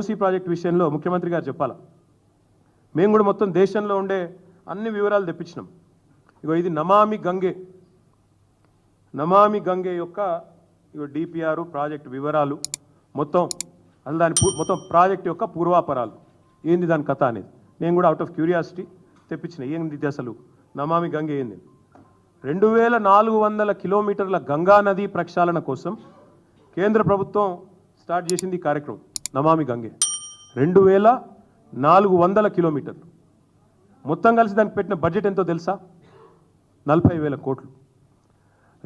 Musi project విషయంలో ముఖ్యమంత్రి గారు చెప్పాలా? మేము కూడా మొత్తం దేశంలో ఉండే అన్ని వివరాలు తెప్పించినాం. ఇగో ఇది నమామి గంగే. నమామి గంగే యొక్క ఇగో డిపిఆర్ ప్రాజెక్ట్ వివరాలు మొత్తం అసలు దాని మొత్తం ప్రాజెక్ట్ యొక్క పూర్వాపరాలు. ఏంది దాని కథ అనేది? నేను కూడా అవుట్ ఆఫ్ క్యూరియాసిటీ తెప్పించిన ఏంది ఇది అసలు? నమామి గంగే ఏంది? రెండు వేల నాలుగు వందల కిలోమీటర్ల గంగా నది ప్రక్షాళన కోసం కేంద్ర ప్రభుత్వం స్టార్ట్ చేసింది ఈ కార్యక్రమం. నమామి గంగే. రెండు వేల నాలుగు వందల కిలోమీటర్లు. మొత్తం కలిసి దానికి పెట్టిన బడ్జెట్ ఎంతో తెలుసా? నలభై వేల కోట్లు.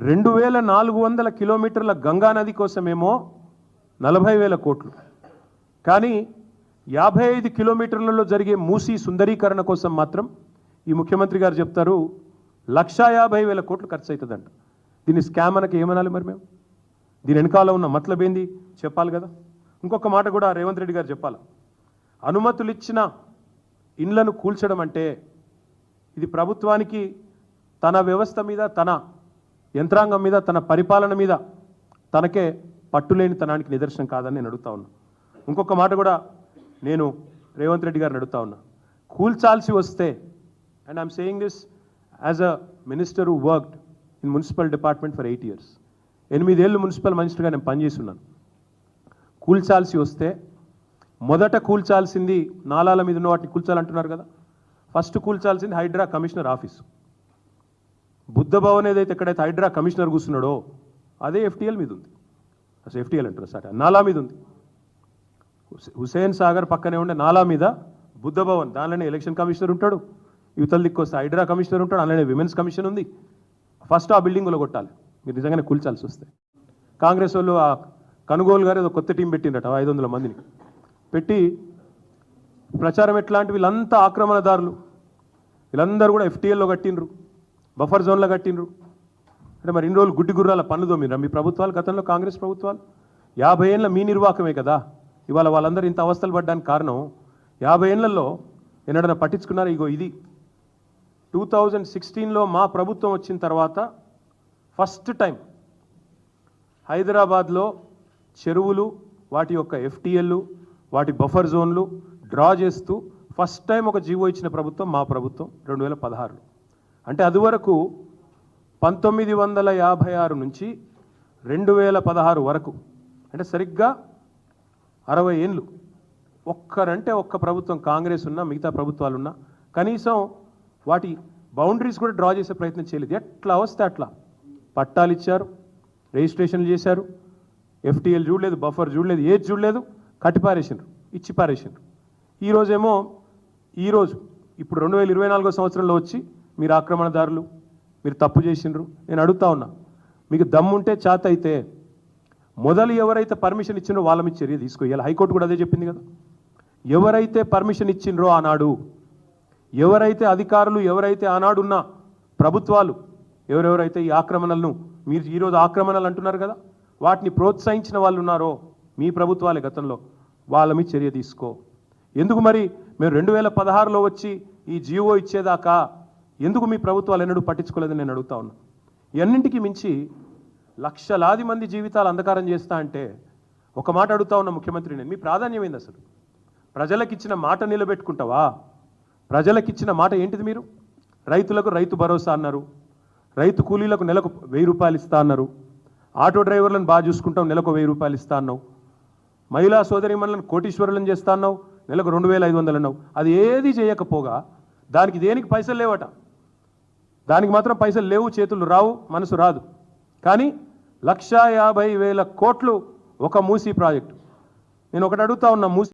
రెండు వేల నాలుగు వందల కిలోమీటర్ల గంగా నది కోసమేమో నలభై వేల కోట్లు. కానీ యాభై ఐదు కిలోమీటర్లలో జరిగే మూసీ సుందరీకరణ కోసం మాత్రం ఈ ముఖ్యమంత్రి గారు చెప్తారు లక్షా యాభై వేల కోట్లు ఖర్చు అవుతుందంట దీన్ని స్కామ్ అనకి ఏమనాలి మరి మేము? దీని వెనకాల ఉన్న మతలబేంది చెప్పాలి కదా. ఇంకొక మాట కూడా రేవంత్ రెడ్డి గారు చెప్పాలి. అనుమతులు ఇచ్చిన ఇండ్లను కూల్చడం అంటే ఇది ప్రభుత్వానికి తన వ్యవస్థ మీద తన యంత్రాంగం మీద తన పరిపాలన మీద తనకే పట్టులేని తనానికి నిదర్శనం కాదని నేను అడుగుతా ఉన్నా. ఇంకొక మాట కూడా నేను రేవంత్ రెడ్డి గారిని అడుగుతా ఉన్నా. కూల్చాల్సి వస్తే and I'm saying this as a minister who worked in municipal department for eight years ఎనిమిదేళ్ళు మున్సిపల్ మినిస్టర్గా నేను పనిచేస్తున్నాను కూల్చాల్సి వస్తే మొదట కూల్చాల్సింది నాలాల మీద ఉన్న వాటిని కూల్చాలంటున్నారు కదా. ఫస్ట్ కూల్చాల్సింది హైడ్రా కమిషనర్ ఆఫీస్. బుద్ధ భవన్ ఏదైతే ఎక్కడైతే హైడ్రా కమిషనర్ కూర్చున్నాడో అదే ఎఫ్టీఎల్ మీద ఉంది. అసలు ఎఫ్టీఎల్ అంటారు సార్. నాలా మీద ఉంది. హుసేన్ సాగర్ పక్కనే ఉండే నాలా మీద బుద్ధ భవన్ దానిలోనే ఎలక్షన్ కమిషనర్ ఉంటాడు. యువతల దిక్కొస్తే హైడ్రా కమిషనర్ ఉంటాడు అలానే విమెన్స్ కమిషన్ ఉంది. ఫస్ట్ ఆ బిల్డింగ్లో కొట్టాలి మీరు నిజంగానే కూల్చాల్సి వస్తే. కాంగ్రెస్ వాళ్ళు ఆ కనుగోలు గారు ఏదో కొత్త టీం పెట్టిండట ఐదు వందల మందిని. పెట్టి ప్రచారం ఎట్లాంటి వీళ్ళంతా ఆక్రమణదారులు. వీళ్ళందరూ కూడా ఎఫ్టీఎల్లో కట్టిండ్రు బఫర్ జోన్లో కట్టిండ్రు. అంటే మరి ఇన్ని రోజులు గుడ్డి గుర్రాల పనులు తోమిరా మీ ప్రభుత్వాలు గతంలో కాంగ్రెస్ ప్రభుత్వాలు? యాభై ఏళ్ళ మీ నిర్వాహకమే కదా? ఇవాళ వాళ్ళందరూ ఇంత అవస్థలు పడ్డానికి కారణం యాభై ఏళ్ళలో ఎన్నడన్నా పట్టించుకున్నారు? ఇగో ఇది. టూ థౌజండ్ సిక్స్టీన్లో మా ప్రభుత్వం వచ్చిన తర్వాత ఫస్ట్ టైం హైదరాబాద్లో చెరువులు వాటి యొక్క ఎఫ్టీఎల్లు వాటి బఫర్ జోన్లు డ్రా చేస్తూ ఫస్ట్ టైం ఒక జీవో ఇచ్చిన ప్రభుత్వం మా ప్రభుత్వం రెండు వేల పదహారులో. అంటే అదివరకు పంతొమ్మిది వందల యాభై ఆరు నుంచి రెండు వేల పదహారు వరకు అంటే సరిగ్గా అరవై ఏళ్ళు ఒక్కరంటే ఒక్క ప్రభుత్వం కాంగ్రెస్ ఉన్నా మిగతా ప్రభుత్వాలు ఉన్నా కనీసం వాటి బౌండరీస్ కూడా డ్రా చేసే ప్రయత్నం చేయలేదు. ఎట్లా వస్తే అట్లా. పట్టాలు ఇచ్చారు రిజిస్ట్రేషన్లు చేశారు ఎఫ్టీఎల్ చూడలేదు బఫర్ చూడలేదు ఏది చూడలేదు కట్టి పారేసిండ్రు ఇచ్చి పారేసిండ్రు. ఈరోజేమో ఈరోజు ఇప్పుడు రెండు వేల ఇరవై నాలుగో సంవత్సరంలో వచ్చి మీరు ఆక్రమణదారులు మీరు తప్పు చేసిండ్రు నేను అడుగుతా ఉన్నా మీకు దమ్ముంటే చాత అయితే మొదలు ఎవరైతే పర్మిషన్ ఇచ్చిండ్రో వాళ్ళ మీద చర్య తీసుకోవాలి. హైకోర్టు కూడా అదే చెప్పింది కదా. ఎవరైతే పర్మిషన్ ఇచ్చిండ్రో ఆనాడు ఎవరైతే అధికారులు ఎవరైతే ఆనాడున్న ప్రభుత్వాలు ఎవరెవరైతే ఈ ఆక్రమణలను మీరు ఈరోజు ఆక్రమణలు అంటున్నారు కదా వాటిని ప్రోత్సహించిన వాళ్ళు ఉన్నారో మీ ప్రభుత్వాలే గతంలో. వాళ్ళ మీద చర్య తీసుకో. ఎందుకు మరి మేము రెండు వేల పదహారులో వచ్చి ఈ జీవో ఇచ్చేదాకా ఎందుకు మీ ప్రభుత్వాలు ఎన్నడూ పట్టించుకోలేదని నేను అడుగుతా ఉన్నా. ఇవన్నింటికి మించి లక్షలాది మంది జీవితాలు అంధకారం చేస్తా అంటే ఒక మాట అడుగుతా ఉన్న ముఖ్యమంత్రి నేను. మీ ప్రాధాన్యం ఏంది అసలు? ప్రజలకిచ్చిన మాట నిలబెట్టుకుంటావా? ప్రజలకిచ్చిన మాట ఏంటిది మీరు? రైతులకు రైతు భరోసా అన్నారు. రైతు కూలీలకు నెలకు వెయ్యి రూపాయలు ఇస్తా అన్నారు. ఆటో డ్రైవర్లను బాగా చూసుకుంటాం నెలకు వెయ్యి రూపాయలు ఇస్తా అన్నావు. మహిళా సోదరిమణులను కోటీశ్వరులను చేస్తా అన్నావు నెలకు రెండు వేల ఐదు వందలు అన్నావు. అది ఏది చేయకపోగా దానికి దేనికి పైసలు లేవట? దానికి మాత్రం పైసలు లేవు చేతులు రావు మనసు రాదు. కానీ లక్షా యాభై వేల కోట్లు ఒక మూసీ ప్రాజెక్టు. నేను ఒకటి అడుగుతా ఉన్నా మూసీ